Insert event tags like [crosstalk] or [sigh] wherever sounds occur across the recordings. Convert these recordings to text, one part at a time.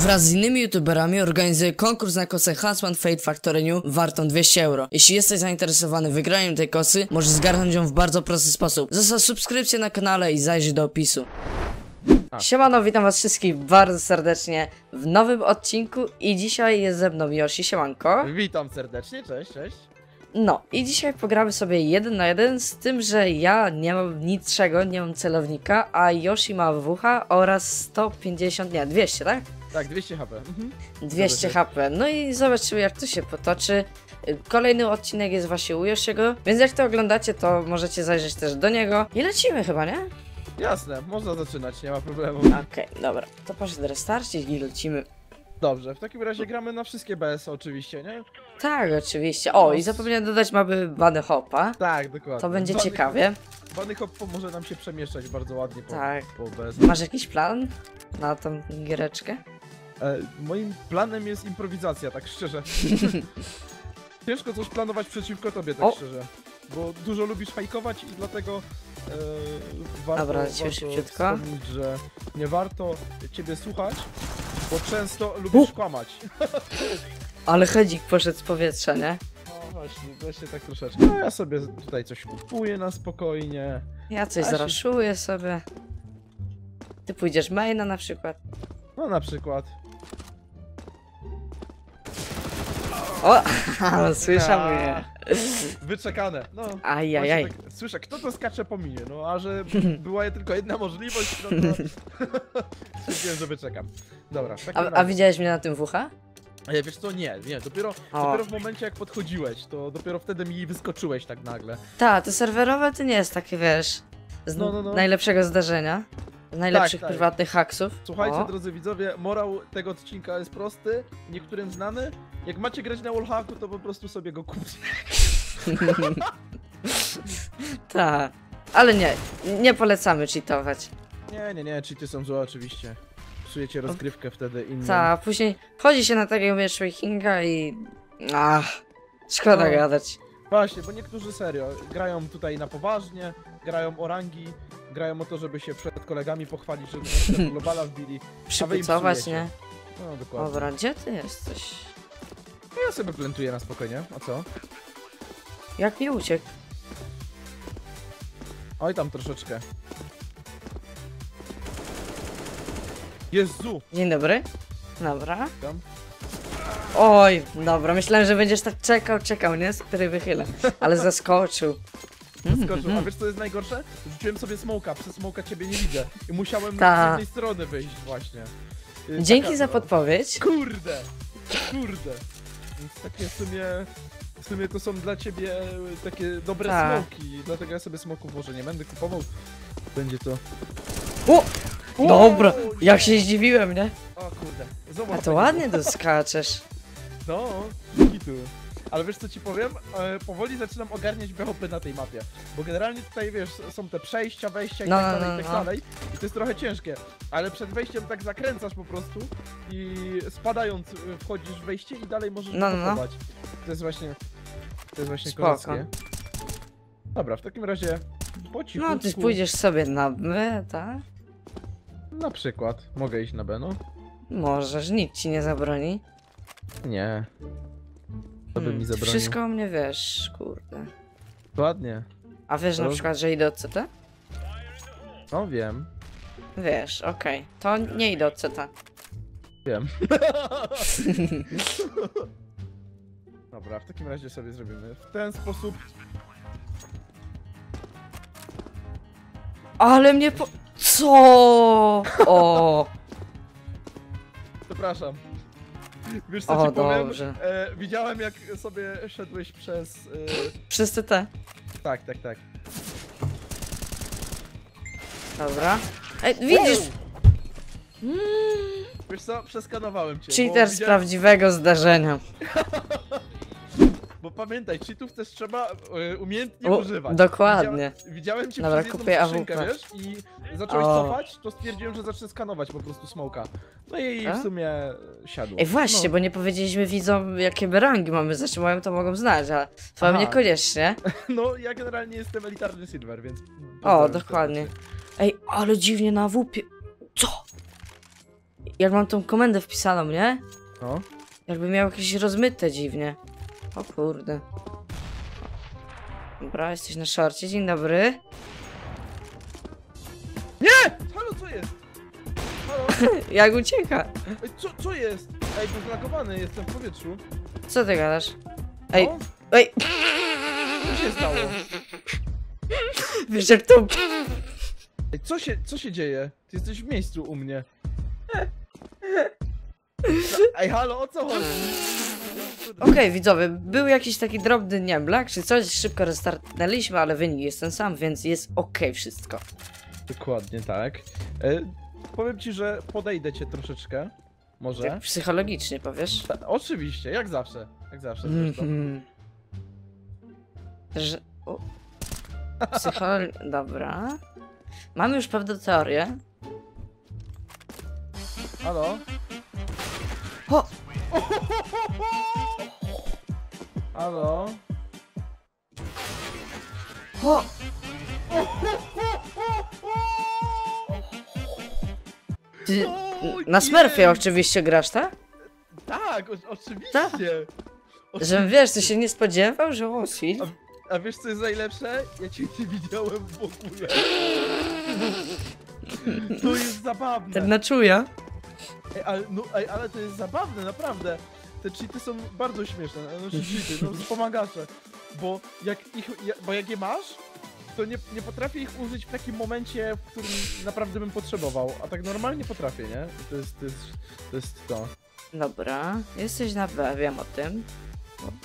Wraz z innymi youtuberami organizuję konkurs na kosę Hasman Fate Factory New wartą 200 euro. Jeśli jesteś zainteresowany wygraniem tej kosy, możesz zgarnąć ją w bardzo prosty sposób. Zostaw subskrypcję na kanale i zajrzyj do opisu. Siemano, witam was wszystkich bardzo serdecznie w nowym odcinku i dzisiaj jest ze mną Yoshi, siemanko. Witam serdecznie, cześć, cześć. No i dzisiaj pogramy sobie jeden na jeden z tym, że ja nie mam niczego, nie mam celownika, a Yoshi ma WH oraz 150, nie, 200, tak? Tak, 200 HP. Mhm. 200 się. HP. No i zobaczymy jak to się potoczy. Kolejny odcinek jest właśnie u Yoshiego, więc jak to oglądacie, to możecie zajrzeć też do niego. I lecimy chyba, nie? Jasne, można zaczynać, nie ma problemu. Okej, dobra. To poszedł restarcić i lecimy. Dobrze, w takim razie gramy na wszystkie BS oczywiście, nie? Tak, oczywiście. O, i zapomniałem dodać mamy bany hopa. Tak, dokładnie. To będzie Bany ciekawie. Hop, Bany hop pomoże nam się przemieszczać bardzo ładnie po, Tak. po BS. Masz jakiś plan na tą giereczkę? E, moim planem jest improwizacja, tak szczerze. [laughs] Ciężko coś planować przeciwko tobie, tak O! szczerze. Bo dużo lubisz fajkować i dlatego e, warto, Dobra, warto szybciutko. wspomnieć, że nie warto ciebie słuchać, bo często lubisz kłamać. [laughs] Ale hedzik poszedł z powietrza, nie? No właśnie, właśnie tak troszeczkę. No ja sobie tutaj coś kupuję na spokojnie. Ja coś A się- zaraszuję sobie. Ty pójdziesz maina na przykład. No na przykład. O, [laughs] słyszał A, mnie. Wyczekane. No. Ajajaj. Tak, słyszę, kto to skacze po minie, no a że [laughs] była tylko jedna możliwość, no to [laughs] stwierdziłem, że wyczekam. Dobra, A, a widziałeś mnie na tym WH? Ale wiesz co, nie, nie, dopiero, O. dopiero w momencie jak podchodziłeś, to dopiero wtedy mi wyskoczyłeś tak nagle. Tak, to serwerowe to nie jest takie, wiesz, z No, no, no. najlepszego zdarzenia. Z najlepszych tak. prywatnych haksów. Słuchajcie, O. drodzy widzowie, morał tego odcinka jest prosty, niektórym znany. Jak macie grać na wallhacku, to po prostu sobie go kupcie. [laughs] Tak. Ale nie, nie polecamy cheatować. Nie, nie, nie, cheaty są złe oczywiście. Psujecie rozgrywkę wtedy innym. Tak, później chodzi się na takiego matchmakinga i... Ach, szkoda No. gadać. Właśnie, bo niektórzy serio grają tutaj na poważnie, grają o rangi, grają o to, żeby się przed kolegami pochwalić, że [laughs] globala wbili. Przypucować, nie? No dokładnie. Dobra, gdzie ty jesteś? No ja sobie plantuję na spokojnie, a co? Jak mi uciekł? Oj tam troszeczkę. Jezu! Dzień dobry. Dobra. Tam. Oj, dobra, myślałem, że będziesz tak czekał, czekał, nie? Z której wychylę. Ale [laughs] zaskoczył. Skoczył. A wiesz co jest najgorsze? Rzuciłem sobie smoka, przez smoka ciebie nie widzę. I musiałem Ta. z jednej strony wyjść właśnie. Y, Dzięki taka- za podpowiedź. Kurde! Kurde! Więc takie w sumie... W sumie to są dla ciebie takie dobre Tak. smoki, dlatego ja sobie smoków może nie będę kupował. Będzie to... O! Dobra, O, jak się zdziwiłem, nie? O kurde, A zobacz. to ładnie doskaczesz. [laughs] No, dzięki tu. Ale wiesz co ci powiem? E, powoli zaczynam ogarniać BHP na tej mapie. Bo generalnie tutaj wiesz, są te przejścia, wejścia i No, tak no, dalej, no, i tak no. dalej. I to jest trochę ciężkie. Ale przed wejściem tak zakręcasz po prostu i spadając y, wchodzisz w wejście i dalej możesz No, no, no. blokować. To jest właśnie. To jest właśnie kozackie. Dobra, w takim razie po cichu. No, ty pójdziesz sobie na B, tak? Na przykład. Mogę iść na B, no? Możesz, nikt ci nie zabroni. Nie. To by Hmm, mi zabronił. Wszystko o mnie wiesz, kurde. Ładnie. A wiesz na To- przykład, że idę od CT? No wiem. Wiesz, okej. To nie idę od CT. Wiem. [laughs] Dobra, w takim razie sobie zrobimy w ten sposób. Ale mnie po... Co? O! Przepraszam. Wiesz co O, ci powiem? dobrze. E, widziałem jak sobie szedłeś przez... E, Przez CT. tak, tak, tak. Dobra. Ej, widzisz? Wow! Wiesz co? Przeskanowałem cię. Cheater bo, z widziałem, prawdziwego zdarzenia. [laughs] bo pamiętaj, cheatów też trzeba e, umiejętnie U, używać. dokładnie. Widziałem, widziałem cię Dobra, przez jedną kupię skrzynkę, wiesz? I zacząłeś O. cofać, to stwierdziłem, że zacznę skanować po prostu smoka. No i A? w sumie siadło. Ej, właśnie, no. bo nie powiedzieliśmy widzom, jakie my rangi mamy. Znaczy, mają to mogą znać, ale twoim Aha. niekoniecznie. [laughs] No, ja generalnie jestem elitarny silver, więc... O, pozdrawiam dokładnie. serdecznie. Ej, ale dziwnie na WP. Co? jak mam tą komendę wpisaną, nie? No. Jakby miał jakieś rozmyte dziwnie. O kurde. Dobra, jesteś na szorcie, dzień dobry. Nie! Halo, co jest? Halo? [laughs] Jak ucieka? Ej, co, co jest? Ej, bo zlagowany jestem w powietrzu. Co ty gadasz? Ej, No, ej, co się stało? to... Ej, co się, co się dzieje? Ty jesteś w miejscu u mnie. Ej, halo, o co chodzi? Okej, widzowie, był jakiś taki drobny nieblak, czy coś, szybko restartnęliśmy, ale wynik jest ten sam, więc jest okej wszystko. Dokładnie tak. E, powiem ci, że podejdę cię troszeczkę. Może? Jak psychologicznie powiesz. Ta, oczywiście, jak zawsze. Jak zawsze zresztą. Mhm. Że... o. Psychol... Dobra. Mamy już pewną teorię. Halo? O! Halo? O! Ty Oj, na Smurfie oczywiście grasz, tak? Tak, o, oczywiście. Tak. Że wiesz, ty się nie spodziewał, że o, Sil. A wiesz co jest najlepsze? Ja cię nie widziałem w ogóle. [gasps] To jest zabawne. Tak na czuja. Ej, ale, no, ej, ale to jest zabawne, naprawdę. Te cheaty są bardzo śmieszne, no cheaty, no wspomagacze. Bo jak ich, bo jak je masz, to nie, nie potrafię ich użyć w takim momencie, w którym naprawdę bym potrzebował. A tak normalnie potrafię, nie? To jest to. Jest, to, jest to. Dobra, jesteś na B, wiem o tym.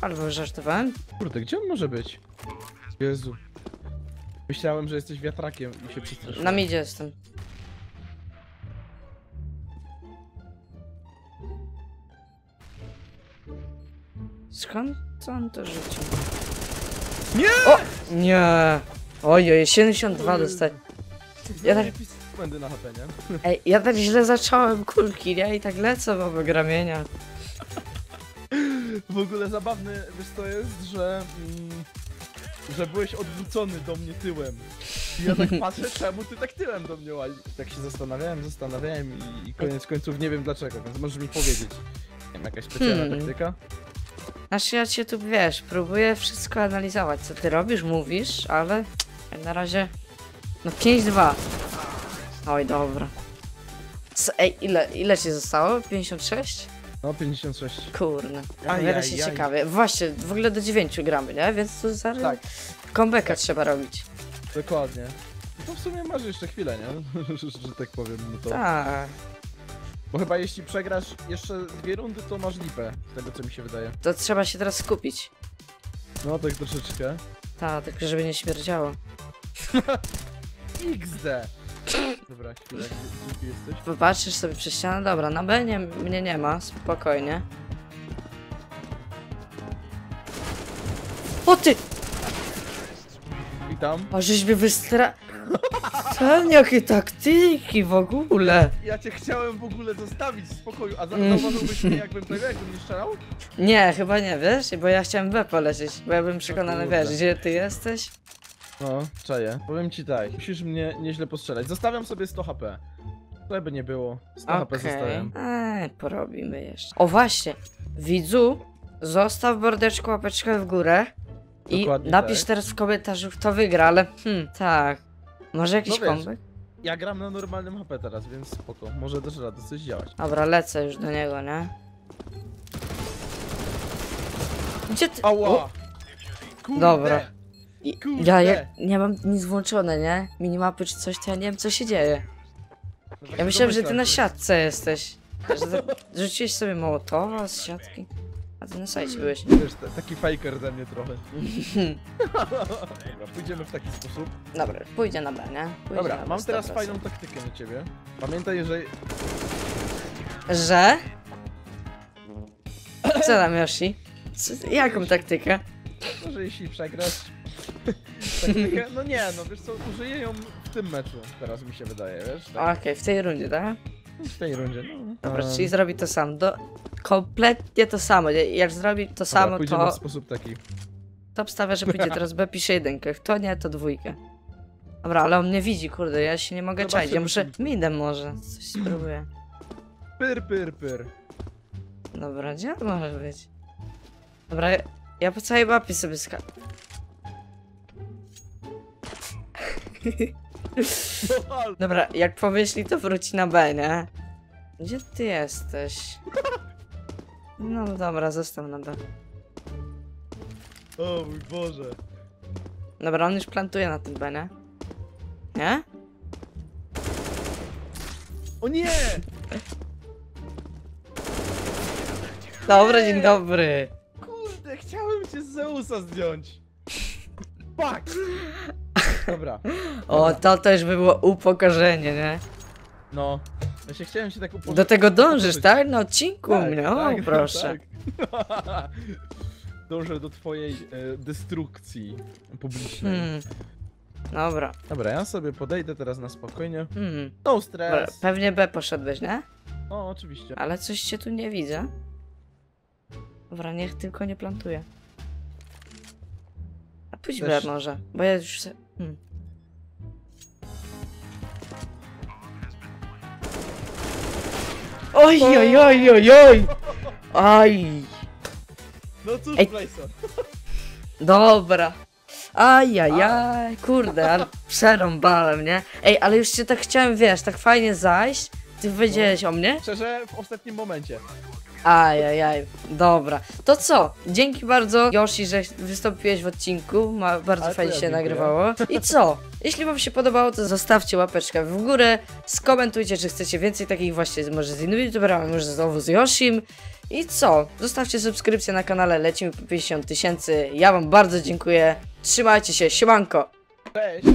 Albo żartowałem. Kurde, gdzie on może być? Jezu. Myślałem, że jesteś wiatrakiem i się przestraszyłem. Na midzie jestem. Skąd on to rzucił? Nie! O! Nie! Ojoj, 72 dostaję. Ja tak- Błędy na HP, nie? Ej, ja tak źle zacząłem kulki, nie? I tak lecę w obok ramienia. W ogóle zabawne, wiesz to jest, że... Mm, że byłeś odwrócony do mnie tyłem. I ja tak [laughs] patrzę, czemu ty tak tyłem do mnie łazisz? Tak się zastanawiałem, zastanawiałem i, i koniec końców nie wiem dlaczego, więc możesz mi powiedzieć. Nie wiem, jakaś specjalna Hmm. taktyka? Znaczy ja cię tu, wiesz, próbuję wszystko analizować, co ty robisz, mówisz, ale na razie... No 5-2. Oj, dobra. Co, ej, ile, ile ci zostało? 56? No, 56. Kurde. Wiele się ciekawie. Właśnie, w ogóle do 9 gramy, nie? Więc tu zaraz Tak, comebacka trzeba robić. dokładnie. No to w sumie masz jeszcze chwilę, nie? że, [laughs] że tak powiem, no to... Tak. Bo chyba jeśli przegrasz jeszcze dwie rundy, to masz lipę, z tego co mi się wydaje. To trzeba się teraz skupić. No, tak troszeczkę. Tak, tylko żeby nie śmierdziało. XD! Dobra, chwilę, gdzie, gdzie ty jesteś? Popatrzysz sobie przez ścianę, dobra, na B nie, mnie nie ma, spokojnie. O ty! Witam. O, żeś mnie wystra... Ten, jakie taktyki w ogóle. Ja cię chciałem w ogóle zostawić w spokoju, a za- zauważyłbyś mnie jakbym tego, jakbym nie strzelał? Nie, chyba nie, wiesz? Bo ja chciałem B polecieć, bo ja bym przekonany, kurde. wiesz, gdzie ty jesteś? No, czaję. Powiem ci tak, musisz mnie nieźle postrzelać. Zostawiam sobie 100 HP. Co by nie było, 100 HP Okej. zostawiam. Eee, porobimy jeszcze. O właśnie, widzu, zostaw bordeczku łapeczkę w górę i Dokładnie napisz tak. teraz w komentarzu, kto wygra, ale hmm, tak. Może jakiś No wiesz. Ja gram na normalnym HP teraz, więc spoko. Może też rady coś działać. Dobra, lecę już do niego, nie? Gdzie ty? Ała! O, Kurde! Dobra. i- kurde. Ja, ja nie mam nic włączone, nie? Minimapy czy coś, to ja nie wiem co się dzieje. No tak Ja myślałem, że ty na siatce jesteś. Że [laughs] rzuciłeś sobie mołotowa z siatki. A ty na sajcie byłeś. Wiesz, taki faker ze mnie trochę. Dobra, [laughs] pójdziemy w taki sposób. Dobra, pójdzie na B, nie? Pójdzie Dobra, na B, mam teraz 100%. fajną taktykę na ciebie. Pamiętaj, że Że? Co tam, Yoshi? Co, jaką taktykę? No, że jeśli przegrasz [laughs] taktykę, no nie, no wiesz co, użyję ją w tym meczu, teraz mi się wydaje, wiesz? Tak, Okej, w tej rundzie, tak? w tej rundzie, no. Dobra, czyli zrobi to samo. Do... Kompletnie to samo. Jak zrobi to dobra, samo, w to, sposób taki. to obstawia, że pójdzie teraz [laughs] B, pisze jedynkę. Kto nie, to dwójkę. Dobra, ale on mnie widzi, kurde, ja się nie mogę Zobaczymy, czaić. Ja muszę... Midem może, coś spróbuję. Pyr, pyr, pyr. Dobra, gdzie on może być? Dobra, ja- po całej mapie sobie ska... [laughs] Dobra, jak pomyśli, to wróci na B, nie? Gdzie ty jesteś? No dobra, został na B. O mój Boże. Dobra, on już plantuje na tym B, nie? Nie? O nie! Dobra, dzień dobry. Kurde, chciałem cię z Zeusa zdjąć. Fuck! Dobra, O, to też by było upokorzenie, nie? no. Ja się chciałem się tak uporządkować. Do tego dążysz, tak? Na odcinku mnie, o tak, proszę. tak. [laughs] Dążę do twojej e, destrukcji publicznej. Hmm. Dobra, Dobra, ja sobie podejdę teraz na spokojnie. hmm. No stres. pewnie B poszedłeś, nie? O, oczywiście. Ale coś cię tu nie widzę. Dobra, niech tylko nie plantuje. A pójdź B Też- może, bo ja już se... Hmm. Oj, oj, oj, oj, oj! Aj! No cóż, Ej. Playson. Dobra. Ajajaj, kurde, ale przerąbałem, nie? Ej, ale już cię tak chciałem, wiesz, tak fajnie zajść. Ty wiedziałeś o mnie? Szczerze, w ostatnim momencie. Ajajaj, dobra. To co? Dzięki bardzo, Yoshi, że wystąpiłeś w odcinku. Ma, bardzo Ale fajnie ja się dziękuję. nagrywało. I co? Jeśli wam się podobało, to zostawcie łapeczkę w górę. Skomentujcie, czy chcecie więcej takich właśnie, może z innymi youtuberami, może znowu z Yoshim. I co? Zostawcie subskrypcję na kanale, lecimy po 50 tysięcy. Ja wam bardzo dziękuję. Trzymajcie się, siemanko! Cześć!